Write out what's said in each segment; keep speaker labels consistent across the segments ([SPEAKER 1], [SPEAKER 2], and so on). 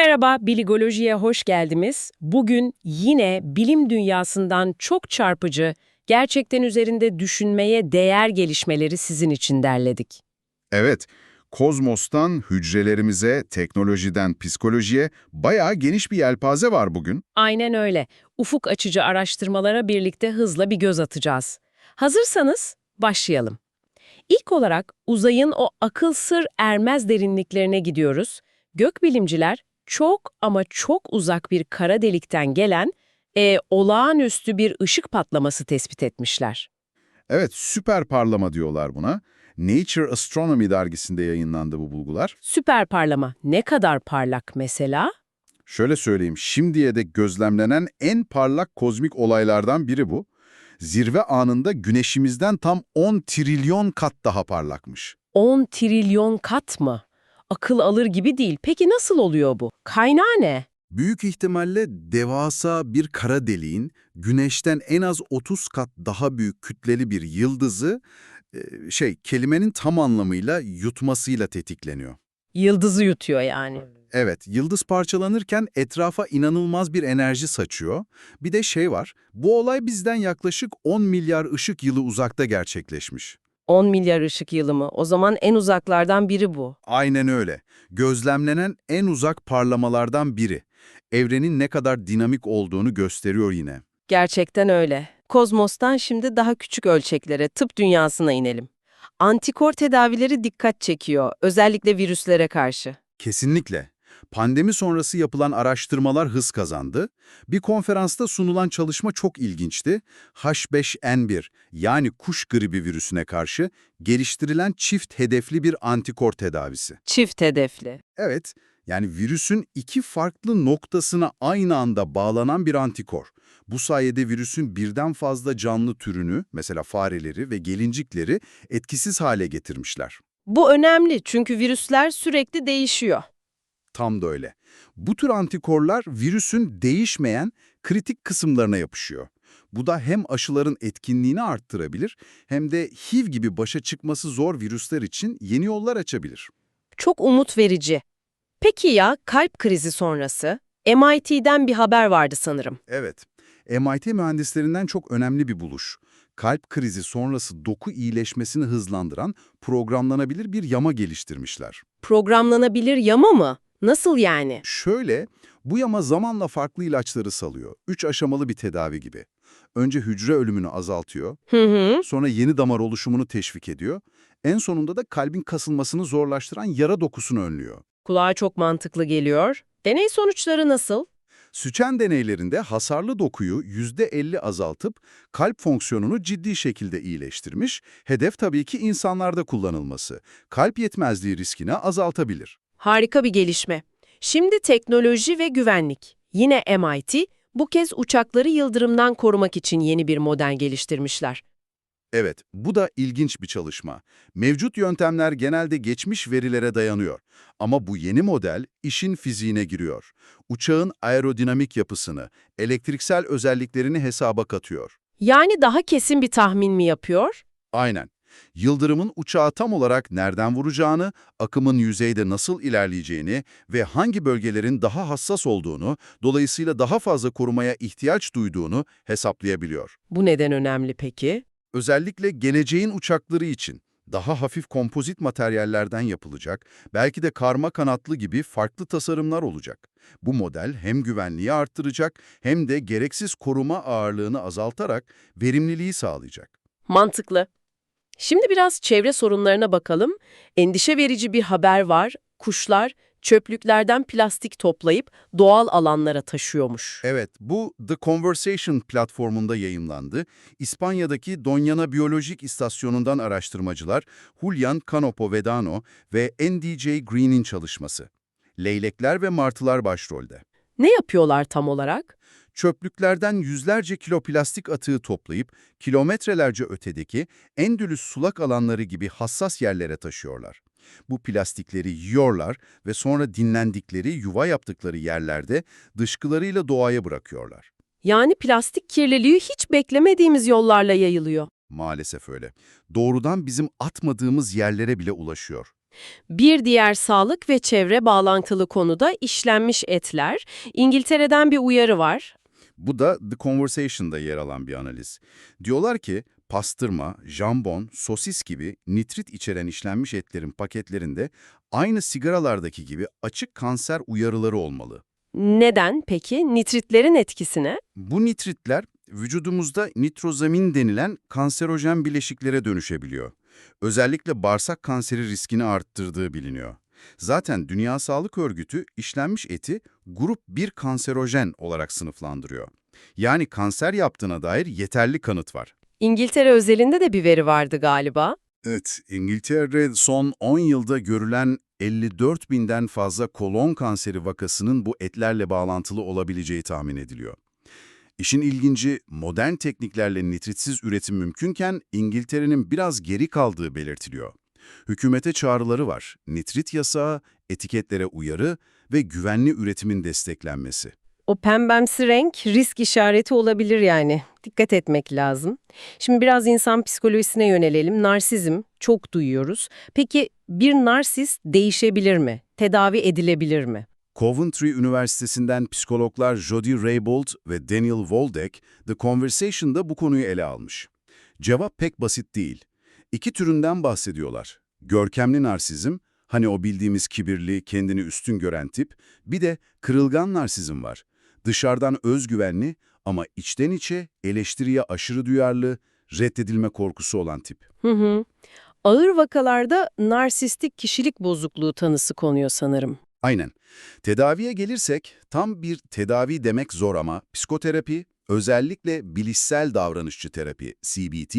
[SPEAKER 1] Merhaba, Biligoloji'ye hoş geldiniz. Bugün yine bilim dünyasından çok çarpıcı, gerçekten üzerinde düşünmeye değer gelişmeleri sizin için derledik.
[SPEAKER 2] Evet, kozmostan hücrelerimize, teknolojiden psikolojiye bayağı geniş bir yelpaze var bugün.
[SPEAKER 1] Aynen öyle. Ufuk açıcı araştırmalara birlikte hızla bir göz atacağız. Hazırsanız başlayalım. İlk olarak uzayın o akıl sır ermez derinliklerine gidiyoruz. Gökbilimciler çok ama çok uzak bir kara delikten gelen e, olağanüstü bir ışık patlaması tespit etmişler.
[SPEAKER 2] Evet, süper parlama diyorlar buna. Nature Astronomy dergisinde yayınlandı bu bulgular.
[SPEAKER 1] Süper parlama ne kadar parlak mesela?
[SPEAKER 2] Şöyle söyleyeyim, şimdiye dek gözlemlenen en parlak kozmik olaylardan biri bu. Zirve anında güneşimizden tam 10 trilyon kat daha parlakmış.
[SPEAKER 1] 10 trilyon kat mı? Akıl alır gibi değil. Peki nasıl oluyor bu? Kaynağı ne?
[SPEAKER 3] Büyük ihtimalle devasa bir kara deliğin güneşten en az 30 kat daha büyük kütleli bir yıldızı şey kelimenin tam anlamıyla yutmasıyla tetikleniyor.
[SPEAKER 1] Yıldızı yutuyor yani.
[SPEAKER 3] Evet, yıldız parçalanırken etrafa inanılmaz bir enerji saçıyor. Bir de şey var, bu olay bizden yaklaşık 10 milyar ışık yılı uzakta gerçekleşmiş.
[SPEAKER 1] 10 milyar ışık yılı mı? O zaman en uzaklardan biri bu.
[SPEAKER 3] Aynen öyle. Gözlemlenen en uzak parlamalardan biri. Evrenin ne kadar dinamik olduğunu gösteriyor yine.
[SPEAKER 1] Gerçekten öyle. Kozmostan şimdi daha küçük ölçeklere, tıp dünyasına inelim. Antikor tedavileri dikkat çekiyor, özellikle virüslere karşı.
[SPEAKER 3] Kesinlikle. Pandemi sonrası yapılan araştırmalar hız kazandı. Bir konferansta sunulan çalışma çok ilginçti. H5N1 yani kuş gribi virüsüne karşı geliştirilen çift hedefli bir antikor tedavisi.
[SPEAKER 1] Çift hedefli.
[SPEAKER 3] Evet, yani virüsün iki farklı noktasına aynı anda bağlanan bir antikor. Bu sayede virüsün birden fazla canlı türünü, mesela fareleri ve gelincikleri etkisiz hale getirmişler.
[SPEAKER 1] Bu önemli çünkü virüsler sürekli değişiyor.
[SPEAKER 3] Tam da öyle. Bu tür antikorlar virüsün değişmeyen kritik kısımlarına yapışıyor. Bu da hem aşıların etkinliğini arttırabilir hem de HIV gibi başa çıkması zor virüsler için yeni yollar açabilir.
[SPEAKER 1] Çok umut verici. Peki ya kalp krizi sonrası? MIT'den bir haber vardı sanırım.
[SPEAKER 3] Evet, MIT mühendislerinden çok önemli bir buluş. Kalp krizi sonrası doku iyileşmesini hızlandıran programlanabilir bir yama geliştirmişler.
[SPEAKER 1] Programlanabilir yama mı? Nasıl yani?
[SPEAKER 3] Şöyle, bu yama zamanla farklı ilaçları salıyor. Üç aşamalı bir tedavi gibi. Önce hücre ölümünü azaltıyor,
[SPEAKER 1] Hı hı.
[SPEAKER 3] sonra yeni damar oluşumunu teşvik ediyor, en sonunda da kalbin kasılmasını zorlaştıran yara dokusunu önlüyor.
[SPEAKER 1] Kulağa çok mantıklı geliyor. Deney sonuçları nasıl?
[SPEAKER 3] Süçen deneylerinde hasarlı dokuyu %50 azaltıp kalp fonksiyonunu ciddi şekilde iyileştirmiş, hedef tabii ki insanlarda kullanılması. Kalp yetmezliği riskini azaltabilir.
[SPEAKER 1] Harika bir gelişme. Şimdi teknoloji ve güvenlik. Yine MIT, bu kez uçakları yıldırımdan korumak için yeni bir model geliştirmişler.
[SPEAKER 3] Evet, bu da ilginç bir çalışma. Mevcut yöntemler genelde geçmiş verilere dayanıyor. Ama bu yeni model işin fiziğine giriyor. Uçağın aerodinamik yapısını, elektriksel özelliklerini hesaba katıyor.
[SPEAKER 1] Yani daha kesin bir tahmin mi yapıyor?
[SPEAKER 3] Aynen. Yıldırımın uçağı tam olarak nereden vuracağını, akımın yüzeyde nasıl ilerleyeceğini ve hangi bölgelerin daha hassas olduğunu, dolayısıyla daha fazla korumaya ihtiyaç duyduğunu hesaplayabiliyor.
[SPEAKER 1] Bu neden önemli peki?
[SPEAKER 3] Özellikle geleceğin uçakları için daha hafif kompozit materyallerden yapılacak, belki de karma kanatlı gibi farklı tasarımlar olacak. Bu model hem güvenliği arttıracak hem de gereksiz koruma ağırlığını azaltarak verimliliği sağlayacak.
[SPEAKER 1] Mantıklı. Şimdi biraz çevre sorunlarına bakalım. Endişe verici bir haber var. Kuşlar çöplüklerden plastik toplayıp doğal alanlara taşıyormuş.
[SPEAKER 3] Evet, bu The Conversation platformunda yayımlandı. İspanya'daki Doñana Biyolojik İstasyonu'ndan araştırmacılar Julian Canopo Vedano ve NDJ Green'in çalışması. Leylekler ve martılar başrolde.
[SPEAKER 1] Ne yapıyorlar tam olarak?
[SPEAKER 3] Çöplüklerden yüzlerce kilo plastik atığı toplayıp kilometrelerce ötedeki Endülüs sulak alanları gibi hassas yerlere taşıyorlar. Bu plastikleri yiyorlar ve sonra dinlendikleri, yuva yaptıkları yerlerde dışkılarıyla doğaya bırakıyorlar.
[SPEAKER 1] Yani plastik kirliliği hiç beklemediğimiz yollarla yayılıyor.
[SPEAKER 3] Maalesef öyle. Doğrudan bizim atmadığımız yerlere bile ulaşıyor.
[SPEAKER 1] Bir diğer sağlık ve çevre bağlantılı konuda işlenmiş etler. İngiltere'den bir uyarı var.
[SPEAKER 3] Bu da The Conversation'da yer alan bir analiz. Diyorlar ki pastırma, jambon, sosis gibi nitrit içeren işlenmiş etlerin paketlerinde aynı sigaralardaki gibi açık kanser uyarıları olmalı.
[SPEAKER 1] Neden peki? Nitritlerin etkisine?
[SPEAKER 3] Bu nitritler vücudumuzda nitrozamin denilen kanserojen bileşiklere dönüşebiliyor. Özellikle bağırsak kanseri riskini arttırdığı biliniyor. Zaten Dünya Sağlık Örgütü işlenmiş eti grup 1 kanserojen olarak sınıflandırıyor. Yani kanser yaptığına dair yeterli kanıt var.
[SPEAKER 1] İngiltere özelinde de bir veri vardı galiba.
[SPEAKER 3] Evet, İngiltere'de son 10 yılda görülen 54 binden fazla kolon kanseri vakasının bu etlerle bağlantılı olabileceği tahmin ediliyor. İşin ilginci, modern tekniklerle nitritsiz üretim mümkünken İngiltere'nin biraz geri kaldığı belirtiliyor. Hükümete çağrıları var, nitrit yasağı, etiketlere uyarı ve güvenli üretimin desteklenmesi.
[SPEAKER 1] O pembemsi renk risk işareti olabilir yani. Dikkat etmek lazım. Şimdi biraz insan psikolojisine yönelelim. Narsizm çok duyuyoruz. Peki bir narsist değişebilir mi? Tedavi edilebilir mi?
[SPEAKER 3] Coventry Üniversitesi'nden psikologlar Jody Raybould ve Daniel Waldeck, The Conversation'da bu konuyu ele almış. Cevap pek basit değil. İki türünden bahsediyorlar. Görkemli narsizm, hani o bildiğimiz kibirli, kendini üstün gören tip, bir de kırılgan narsizm var. Dışarıdan özgüvenli ama içten içe eleştiriye aşırı duyarlı, reddedilme korkusu olan tip.
[SPEAKER 1] Hı hı. Ağır vakalarda narsistik kişilik bozukluğu tanısı konuyor sanırım.
[SPEAKER 3] Aynen. Tedaviye gelirsek tam bir tedavi demek zor ama psikoterapi, özellikle bilişsel davranışçı terapi CBT,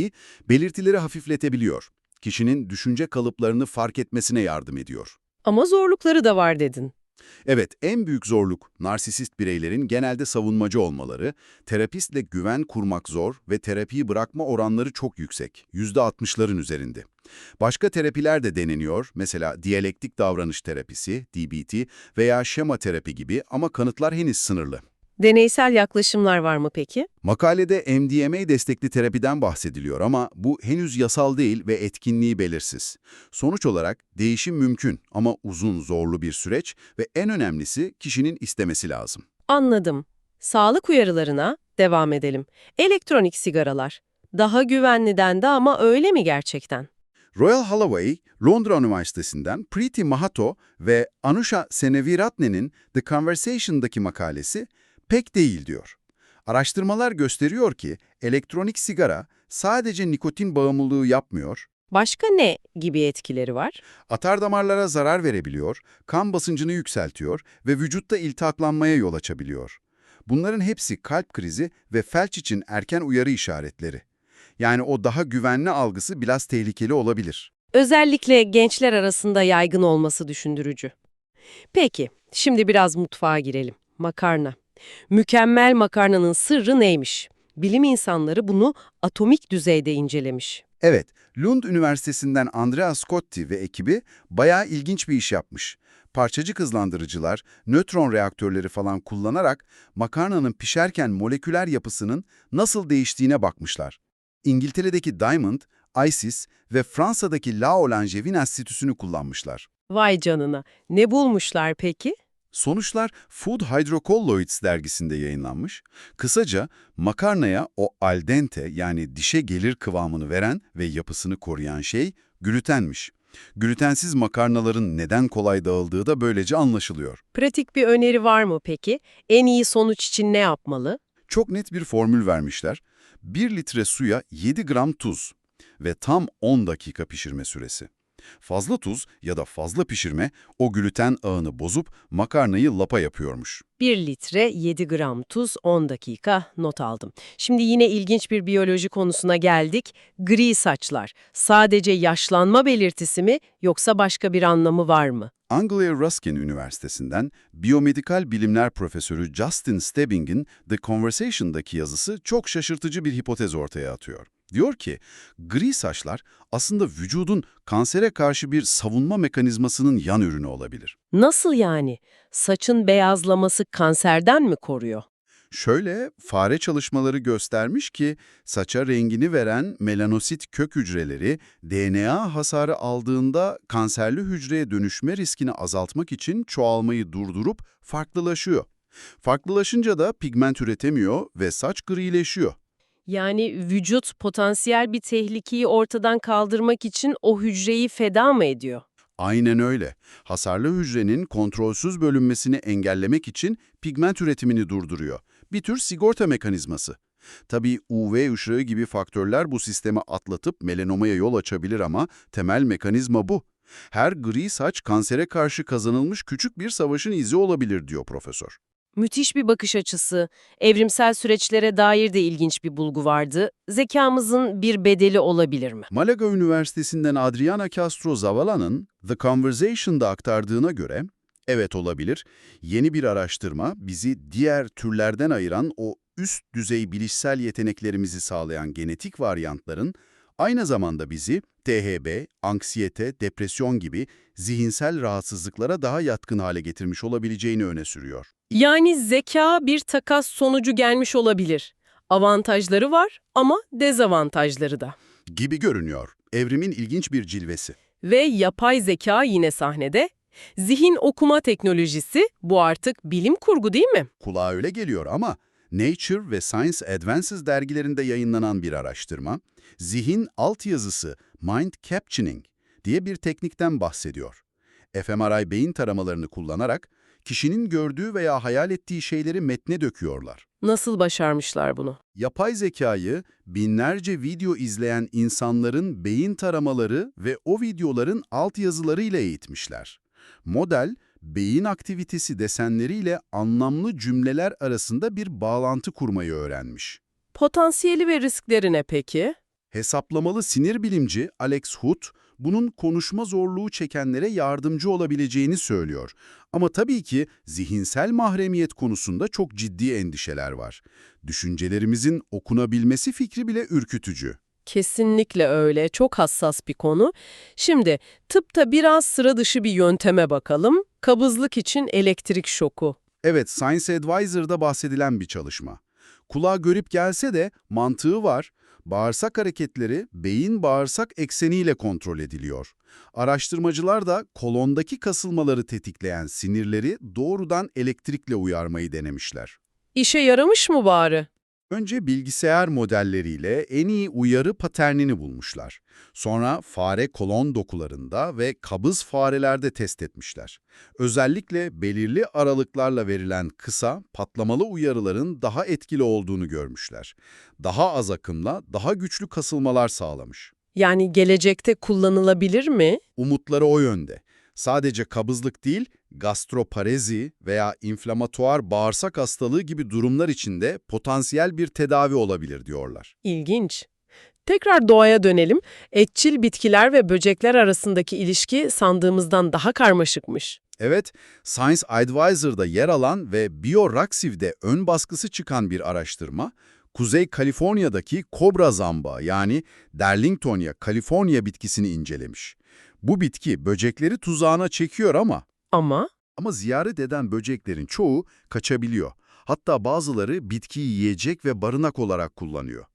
[SPEAKER 3] belirtileri hafifletebiliyor. Kişinin düşünce kalıplarını fark etmesine yardım ediyor.
[SPEAKER 1] Ama zorlukları da var dedin.
[SPEAKER 3] Evet, en büyük zorluk narsisist bireylerin genelde savunmacı olmaları, terapistle güven kurmak zor ve terapiyi bırakma oranları çok yüksek, %60'ların üzerinde. Başka terapiler de deneniyor, mesela diyalektik davranış terapisi, DBT veya şema terapi gibi ama kanıtlar henüz sınırlı.
[SPEAKER 1] Deneysel yaklaşımlar var mı peki?
[SPEAKER 3] Makalede MDMA destekli terapiden bahsediliyor ama bu henüz yasal değil ve etkinliği belirsiz. Sonuç olarak değişim mümkün ama uzun, zorlu bir süreç ve en önemlisi kişinin istemesi lazım.
[SPEAKER 1] Anladım. Sağlık uyarılarına devam edelim. Elektronik sigaralar. Daha güvenli dendi ama öyle mi gerçekten?
[SPEAKER 3] Royal Holloway, Londra Üniversitesi'nden Preeti Mahato ve Anusha Seneviratne'nin The Conversation'daki makalesi pek değil diyor. Araştırmalar gösteriyor ki elektronik sigara sadece nikotin bağımlılığı yapmıyor,
[SPEAKER 1] Başka ne gibi etkileri var?
[SPEAKER 3] atar damarlara zarar verebiliyor, kan basıncını yükseltiyor ve vücutta iltihaplanmaya yol açabiliyor. Bunların hepsi kalp krizi ve felç için erken uyarı işaretleri. Yani o daha güvenli algısı biraz tehlikeli olabilir.
[SPEAKER 1] Özellikle gençler arasında yaygın olması düşündürücü. Peki, şimdi biraz mutfağa girelim. Makarna. Mükemmel makarnanın sırrı neymiş? Bilim insanları bunu atomik düzeyde incelemiş.
[SPEAKER 3] Evet, Lund Üniversitesi'nden Andrea Scotti ve ekibi bayağı ilginç bir iş yapmış. Parçacık hızlandırıcılar, nötron reaktörleri falan kullanarak makarnanın pişerken moleküler yapısının nasıl değiştiğine bakmışlar. İngiltere'deki Diamond, ISIS ve Fransa'daki La Olangevin Enstitüsü'nü kullanmışlar.
[SPEAKER 1] Vay canına. Ne bulmuşlar peki?
[SPEAKER 3] Sonuçlar Food Hydrocolloids dergisinde yayınlanmış. Kısaca makarnaya o al dente yani dişe gelir kıvamını veren ve yapısını koruyan şey glutenmiş. Glutensiz makarnaların neden kolay dağıldığı da böylece anlaşılıyor.
[SPEAKER 1] Pratik bir öneri var mı peki? En iyi sonuç için ne yapmalı?
[SPEAKER 3] Çok net bir formül vermişler. 1 litre suya 7 gram tuz ve tam 10 dakika pişirme süresi. Fazla tuz ya da fazla pişirme o gluten ağını bozup makarnayı lapa yapıyormuş.
[SPEAKER 1] 1 litre 7 gram tuz 10 dakika not aldım. Şimdi yine ilginç bir biyoloji konusuna geldik. Gri saçlar. Sadece yaşlanma belirtisi mi yoksa başka bir anlamı var mı?
[SPEAKER 3] Anglia Ruskin Üniversitesi'nden biyomedikal bilimler profesörü Justin Stebbing'in The Conversation'daki yazısı çok şaşırtıcı bir hipotez ortaya atıyor. Diyor ki, gri saçlar aslında vücudun kansere karşı bir savunma mekanizmasının yan ürünü olabilir.
[SPEAKER 1] Nasıl yani? Saçın beyazlaması kanserden mi koruyor?
[SPEAKER 3] Şöyle fare çalışmaları göstermiş ki saça rengini veren melanosit kök hücreleri DNA hasarı aldığında kanserli hücreye dönüşme riskini azaltmak için çoğalmayı durdurup farklılaşıyor. Farklılaşınca da pigment üretemiyor ve saç grileşiyor.
[SPEAKER 1] Yani vücut potansiyel bir tehlikeyi ortadan kaldırmak için o hücreyi feda mı ediyor?
[SPEAKER 3] Aynen öyle. Hasarlı hücrenin kontrolsüz bölünmesini engellemek için pigment üretimini durduruyor. Bir tür sigorta mekanizması. Tabii UV ışığı gibi faktörler bu sistemi atlatıp melanomaya yol açabilir ama temel mekanizma bu. Her gri saç kansere karşı kazanılmış küçük bir savaşın izi olabilir diyor profesör.
[SPEAKER 1] Müthiş bir bakış açısı. Evrimsel süreçlere dair de ilginç bir bulgu vardı. Zekamızın bir bedeli olabilir mi?
[SPEAKER 3] Malaga Üniversitesi'nden Adriana Castro Zavala'nın The Conversation'da aktardığına göre, evet olabilir, yeni bir araştırma bizi diğer türlerden ayıran o üst düzey bilişsel yeteneklerimizi sağlayan genetik varyantların, aynı zamanda bizi THB, anksiyete, depresyon gibi zihinsel rahatsızlıklara daha yatkın hale getirmiş olabileceğini öne sürüyor.
[SPEAKER 1] Yani zeka bir takas sonucu gelmiş olabilir. Avantajları var ama dezavantajları da.
[SPEAKER 3] Gibi görünüyor. Evrimin ilginç bir cilvesi.
[SPEAKER 1] Ve yapay zeka yine sahnede. Zihin okuma teknolojisi bu artık bilim kurgu değil mi?
[SPEAKER 3] Kulağa öyle geliyor ama Nature ve Science Advances dergilerinde yayınlanan bir araştırma, zihin altyazısı mind captioning diye bir teknikten bahsediyor. fMRI beyin taramalarını kullanarak kişinin gördüğü veya hayal ettiği şeyleri metne döküyorlar.
[SPEAKER 1] Nasıl başarmışlar bunu?
[SPEAKER 3] Yapay zekayı binlerce video izleyen insanların beyin taramaları ve o videoların altyazılarıyla eğitmişler. Model, beyin aktivitesi desenleriyle anlamlı cümleler arasında bir bağlantı kurmayı öğrenmiş.
[SPEAKER 1] Potansiyeli ve riskleri ne peki?
[SPEAKER 3] Hesaplamalı sinir bilimci Alex Hood, bunun konuşma zorluğu çekenlere yardımcı olabileceğini söylüyor. Ama tabii ki zihinsel mahremiyet konusunda çok ciddi endişeler var. Düşüncelerimizin okunabilmesi fikri bile ürkütücü.
[SPEAKER 1] Kesinlikle öyle. Çok hassas bir konu. Şimdi tıpta biraz sıra dışı bir yönteme bakalım. Kabızlık için elektrik şoku.
[SPEAKER 3] Evet, Science Advisor'da bahsedilen bir çalışma. Kulağa görüp gelse de mantığı var. Bağırsak hareketleri beyin-bağırsak ekseniyle kontrol ediliyor. Araştırmacılar da kolondaki kasılmaları tetikleyen sinirleri doğrudan elektrikle uyarmayı denemişler.
[SPEAKER 1] İşe yaramış mı bari?
[SPEAKER 3] Önce bilgisayar modelleriyle en iyi uyarı paternini bulmuşlar. Sonra fare kolon dokularında ve kabız farelerde test etmişler. Özellikle belirli aralıklarla verilen kısa, patlamalı uyarıların daha etkili olduğunu görmüşler. Daha az akımla daha güçlü kasılmalar sağlamış.
[SPEAKER 1] Yani gelecekte kullanılabilir mi?
[SPEAKER 3] Umutları o yönde. Sadece kabızlık değil, gastroparezi veya inflamatuar bağırsak hastalığı gibi durumlar içinde potansiyel bir tedavi olabilir diyorlar.
[SPEAKER 1] İlginç. Tekrar doğaya dönelim. Etçil bitkiler ve böcekler arasındaki ilişki sandığımızdan daha karmaşıkmış.
[SPEAKER 3] Evet, Science Advisor'da yer alan ve BioRaxiv'de ön baskısı çıkan bir araştırma, Kuzey Kaliforniya'daki kobra zamba yani Darlingtonia California bitkisini incelemiş. Bu bitki böcekleri tuzağına çekiyor ama
[SPEAKER 1] Ama
[SPEAKER 3] ama ziyaret eden böceklerin çoğu kaçabiliyor. Hatta bazıları bitkiyi yiyecek ve barınak olarak kullanıyor.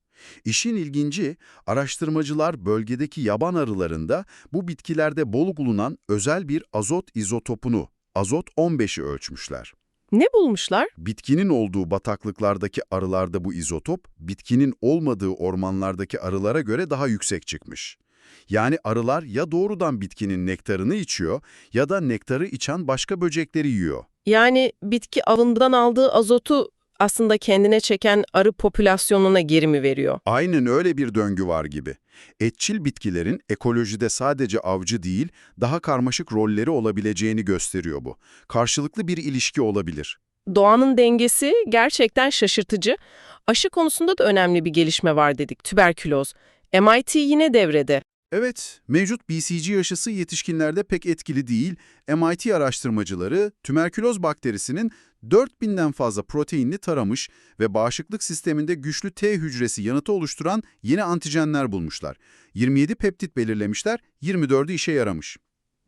[SPEAKER 3] İşin ilginci, araştırmacılar bölgedeki yaban arılarında bu bitkilerde bol bulunan özel bir azot izotopunu, azot 15'i ölçmüşler.
[SPEAKER 1] ne bulmuşlar?
[SPEAKER 3] Bitkinin olduğu bataklıklardaki arılarda bu izotop, bitkinin olmadığı ormanlardaki arılara göre daha yüksek çıkmış. Yani arılar ya doğrudan bitkinin nektarını içiyor ya da nektarı içen başka böcekleri yiyor.
[SPEAKER 1] Yani bitki avından aldığı azotu aslında kendine çeken arı popülasyonuna geri mi veriyor?
[SPEAKER 3] Aynen öyle bir döngü var gibi. Etçil bitkilerin ekolojide sadece avcı değil, daha karmaşık rolleri olabileceğini gösteriyor bu. Karşılıklı bir ilişki olabilir.
[SPEAKER 1] Doğanın dengesi gerçekten şaşırtıcı. Aşı konusunda da önemli bir gelişme var dedik, tüberküloz. MIT yine devrede.
[SPEAKER 3] Evet, mevcut BCG aşısı yetişkinlerde pek etkili değil. MIT araştırmacıları tüberküloz bakterisinin 4000'den fazla proteinini taramış ve bağışıklık sisteminde güçlü T hücresi yanıtı oluşturan yeni antijenler bulmuşlar. 27 peptit belirlemişler, 24'ü işe yaramış.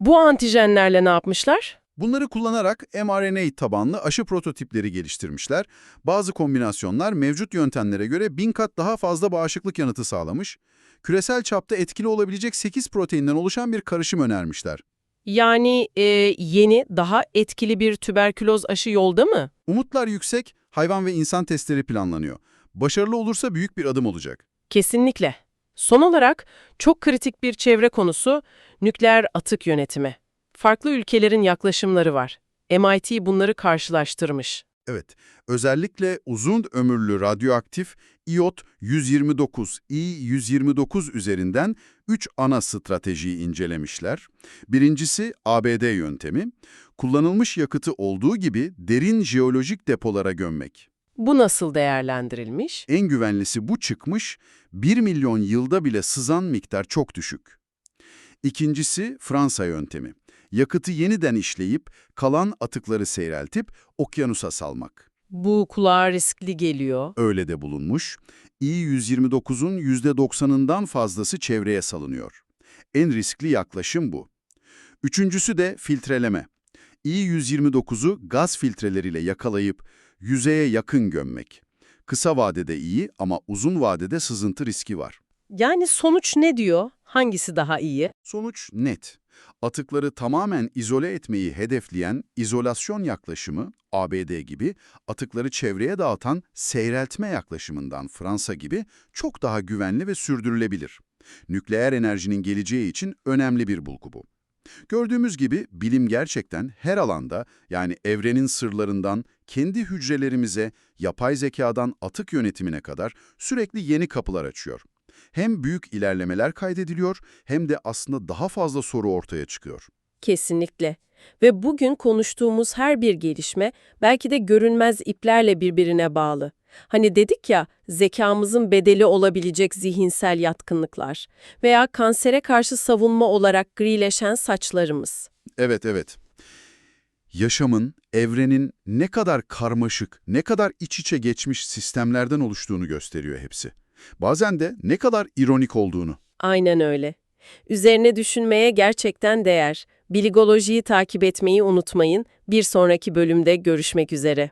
[SPEAKER 1] Bu antijenlerle ne yapmışlar?
[SPEAKER 3] Bunları kullanarak mRNA tabanlı aşı prototipleri geliştirmişler. Bazı kombinasyonlar mevcut yöntemlere göre bin kat daha fazla bağışıklık yanıtı sağlamış. Küresel çapta etkili olabilecek 8 proteinden oluşan bir karışım önermişler.
[SPEAKER 1] Yani e, yeni, daha etkili bir tüberküloz aşı yolda mı?
[SPEAKER 3] Umutlar yüksek, hayvan ve insan testleri planlanıyor. Başarılı olursa büyük bir adım olacak.
[SPEAKER 1] Kesinlikle. Son olarak çok kritik bir çevre konusu nükleer atık yönetimi. Farklı ülkelerin yaklaşımları var. MIT bunları karşılaştırmış.
[SPEAKER 3] Evet, özellikle uzun ömürlü radyoaktif iot 129, I-129 üzerinden 3 ana stratejiyi incelemişler. Birincisi ABD yöntemi, kullanılmış yakıtı olduğu gibi derin jeolojik depolara gömmek.
[SPEAKER 1] Bu nasıl değerlendirilmiş?
[SPEAKER 3] En güvenlisi bu çıkmış, 1 milyon yılda bile sızan miktar çok düşük. İkincisi Fransa yöntemi. Yakıtı yeniden işleyip kalan atıkları seyreltip okyanusa salmak.
[SPEAKER 1] Bu kulağa riskli geliyor.
[SPEAKER 3] Öyle de bulunmuş. I-129'un %90'ından fazlası çevreye salınıyor. En riskli yaklaşım bu. Üçüncüsü de filtreleme. I-129'u gaz filtreleriyle yakalayıp yüzeye yakın gömmek. Kısa vadede iyi ama uzun vadede sızıntı riski var.
[SPEAKER 1] Yani sonuç ne diyor? Hangisi daha iyi?
[SPEAKER 3] Sonuç net. Atıkları tamamen izole etmeyi hedefleyen izolasyon yaklaşımı, ABD gibi, atıkları çevreye dağıtan seyreltme yaklaşımından Fransa gibi çok daha güvenli ve sürdürülebilir. Nükleer enerjinin geleceği için önemli bir bulgu bu. Gördüğümüz gibi bilim gerçekten her alanda yani evrenin sırlarından kendi hücrelerimize, yapay zekadan atık yönetimine kadar sürekli yeni kapılar açıyor. Hem büyük ilerlemeler kaydediliyor hem de aslında daha fazla soru ortaya çıkıyor.
[SPEAKER 1] Kesinlikle. Ve bugün konuştuğumuz her bir gelişme belki de görünmez iplerle birbirine bağlı. Hani dedik ya, zekamızın bedeli olabilecek zihinsel yatkınlıklar veya kansere karşı savunma olarak grileşen saçlarımız.
[SPEAKER 3] Evet, evet. Yaşamın, evrenin ne kadar karmaşık, ne kadar iç içe geçmiş sistemlerden oluştuğunu gösteriyor hepsi. Bazen de ne kadar ironik olduğunu.
[SPEAKER 1] Aynen öyle. Üzerine düşünmeye gerçekten değer. Biligolojiyi takip etmeyi unutmayın. Bir sonraki bölümde görüşmek üzere.